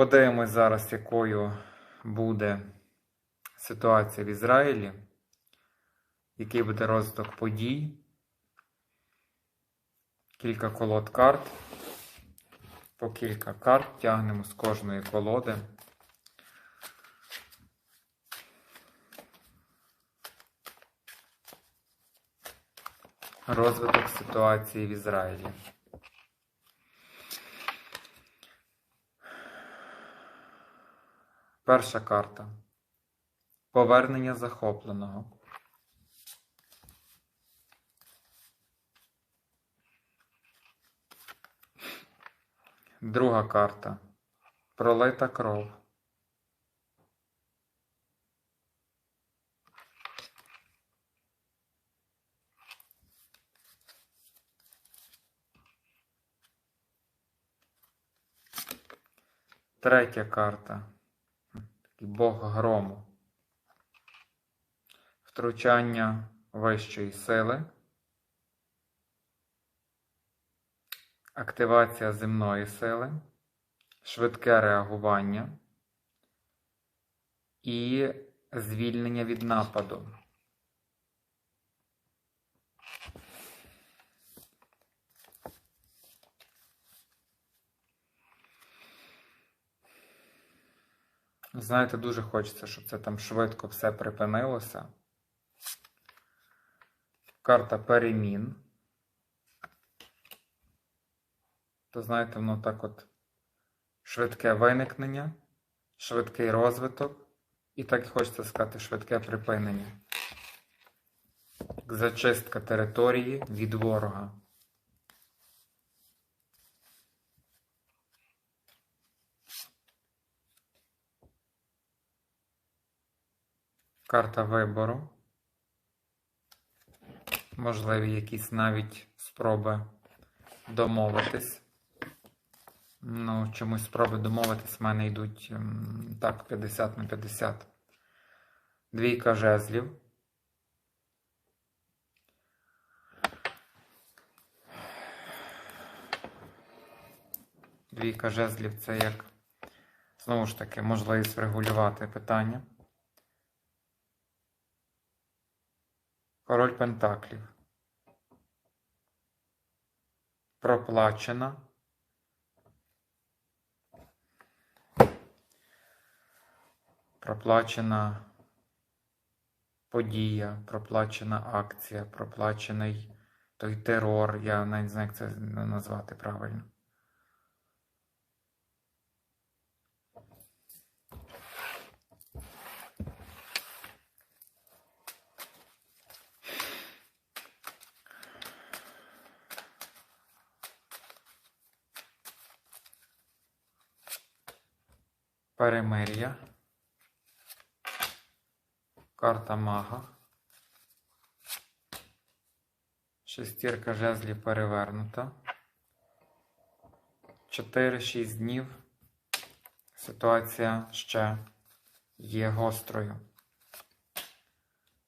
Подивимось зараз, якою буде ситуація в Ізраїлі, який буде розвиток подій. Кілька колод карт. По кілька карт тягнемо з кожної колоди. Розвиток ситуації в Ізраїлі. Перша карта. Повернення захопленого. Друга карта. Пролита кров. Третя карта. Такий Бог грому. Втручання вищої сили. Активація земної сили, швидке реагування і звільнення від нападу. Знаєте, дуже хочеться, щоб це там швидко все припинилося. Карта перемін. То, знаєте, воно так от швидке виникнення, швидкий розвиток, і так хочеться сказати швидке припинення. Зачистка території від ворога. Карта вибору. Можливі якісь навіть спроби домовитись. Ну, чомусь спроби домовитись в мене йдуть ем, так, 50 на 50. Двійка жезлів. Двійка жезлів це як, знову ж таки, можливість врегулювати питання. Король Пентаклів. Проплачена. Проплачена подія, проплачена акція, проплачений той терор. Я навіть не знаю, як це назвати правильно. Перемир'я. Карта мага. Шестірка жезлів перевернута. 4-6 днів. Ситуація ще є гострою.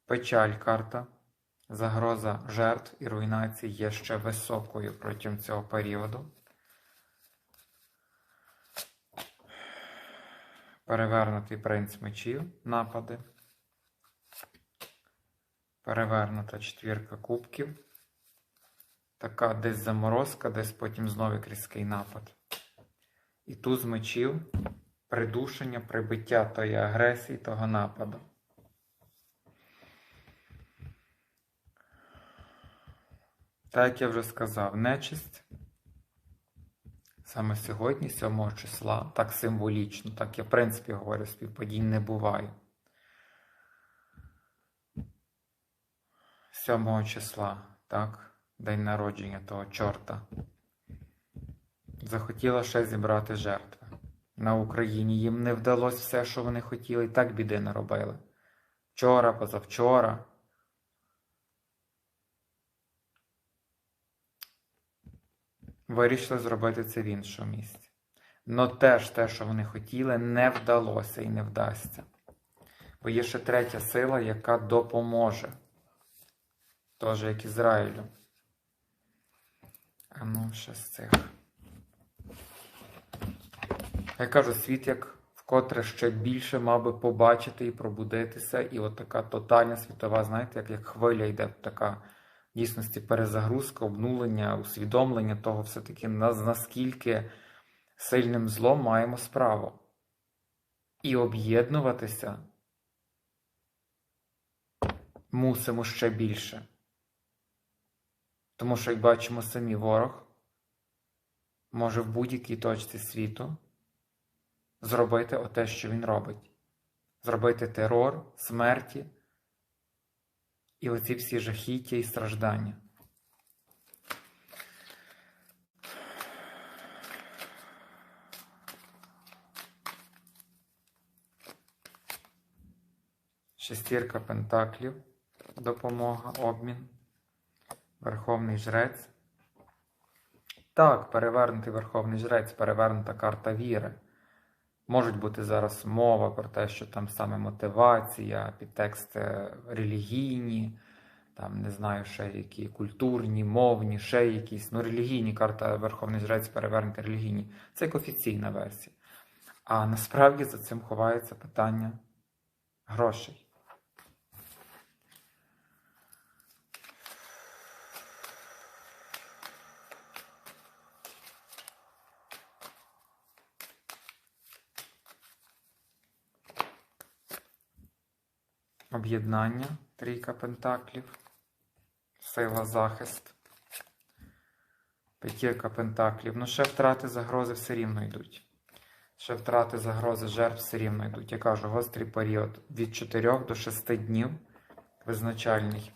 Печаль карта. Загроза жертв і руйнації є ще високою протягом цього періоду. Перевернутий принц мечів напади. Перевернута четвірка кубків. Така десь заморозка, десь потім знову різкий напад. І туз мечів придушення, прибиття тої агресії, того нападу. Так як я вже сказав, нечисть. Саме сьогодні, 7 числа, так символічно, так я в принципі говорю, співпадінь не буває. 7 числа, так, день народження того чорта. Захотіла ще зібрати жертви. На Україні їм не вдалося все, що вони хотіли, і так біди наробили. Вчора, позавчора. Вирішили зробити це в іншому місці. Но теж те, що вони хотіли, не вдалося і не вдасться. Бо є ще третя сила, яка допоможе. Тож, як Ізраїлю. А ну, ще з цих. Я кажу, світ як вкотре ще більше мав би побачити і пробудитися, і от така тотальна світова, знаєте, як, як хвиля йде така дійсності перезагрузка, обнулення, усвідомлення того, все-таки наскільки сильним злом маємо справу. І об'єднуватися мусимо ще більше. Тому що, як бачимо, самі ворог може в будь-якій точці світу зробити оте, що він робить. Зробити терор, смерті і оці всі жахіття і страждання. Шестірка пентаклів, допомога, обмін, Верховний Жрець. Так, перевернутий Верховний Жрець, перевернута карта віри. Можуть бути зараз мова про те, що там саме мотивація, підтексти релігійні, там не знаю, ще які культурні, мовні, ще якісь. Ну, релігійні карта Верховний Жрець перевернути релігійні. Це як офіційна версія. А насправді за цим ховається питання грошей. Об'єднання, трійка пентаклів, сила захист, п'ятірка пентаклів. Ну, ще втрати загрози все рівно йдуть. Ще втрати загрози жертв все рівно йдуть. Я кажу, гострий період від 4 до 6 днів визначальний.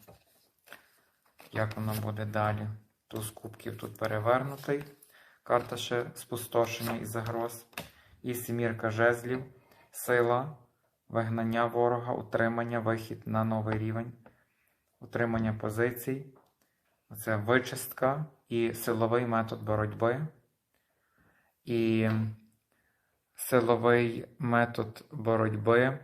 Як воно буде далі? Туз кубків тут перевернутий. Карта ще спустошення і загроз. І сімірка жезлів, сила вигнання ворога, утримання, вихід на новий рівень, утримання позицій. Це вичистка і силовий метод боротьби. І силовий метод боротьби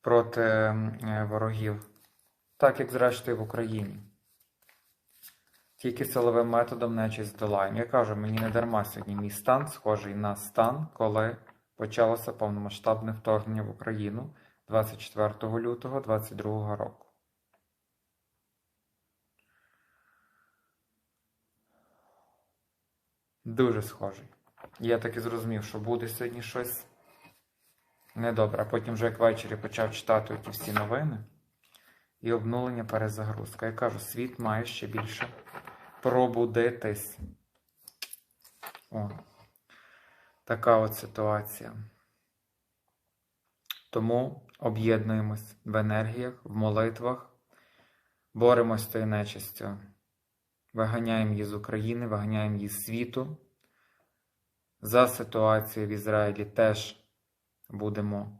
проти е, ворогів. Так, як зрештою в Україні. Тільки силовим методом нечість здолаємо. Я кажу, мені не дарма сьогодні мій стан схожий на стан, коли почалося повномасштабне вторгнення в Україну 24 лютого 2022 року. Дуже схожий. Я так і зрозумів, що буде сьогодні щось недобре. А потім вже як ввечері почав читати ті всі новини і обнулення перезагрузка. Я кажу, світ має ще більше пробудитись. О. Така от ситуація. Тому об'єднуємось в енергіях, в молитвах, боремось з тою нечистю, виганяємо її з України, виганяємо її з світу. За ситуацією в Ізраїлі теж будемо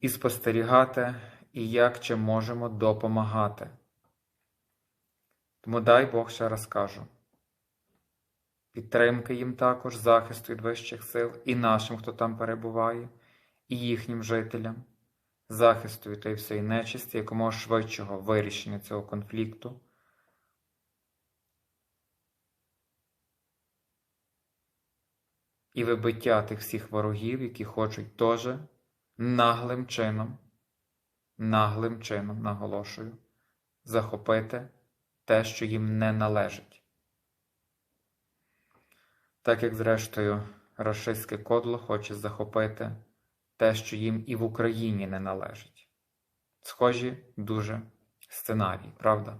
і спостерігати, і як чим можемо допомагати. Тому дай Бог ще раз кажу підтримки їм також, захисту від вищих сил, і нашим, хто там перебуває, і їхнім жителям, захисту від тієї всієї нечисті, якомога швидшого вирішення цього конфлікту. І вибиття тих всіх ворогів, які хочуть теж наглим чином, наглим чином, наголошую, захопити те, що їм не належить так як, зрештою, рашистське кодло хоче захопити те, що їм і в Україні не належить. Схожі дуже сценарії, правда?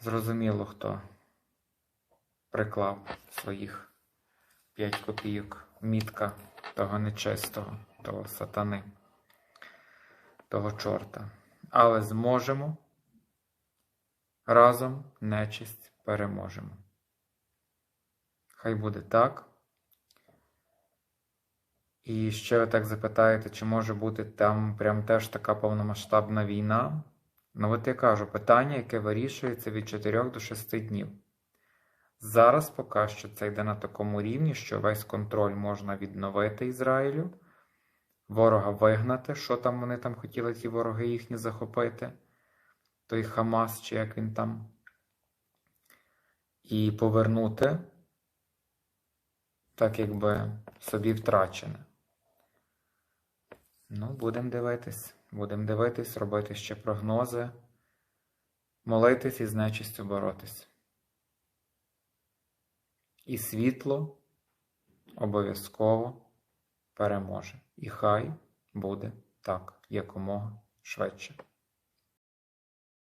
Зрозуміло, хто приклав своїх п'ять копійок мітка того нечистого, того сатани, того чорта. Але зможемо разом нечисть переможемо. Хай буде так. І ще ви так запитаєте, чи може бути там прям теж така повномасштабна війна? Ну, от я кажу, питання, яке вирішується від 4 до 6 днів. Зараз поки що це йде на такому рівні, що весь контроль можна відновити Ізраїлю, ворога вигнати, що там вони там хотіли ті вороги їхні захопити, той Хамас, чи як він там і повернути, так якби собі втрачене. Ну, будемо дивитись. Будемо дивитись, робити ще прогнози, молитись і з нечистю боротись. І світло обов'язково переможе. І хай буде так якомога швидше.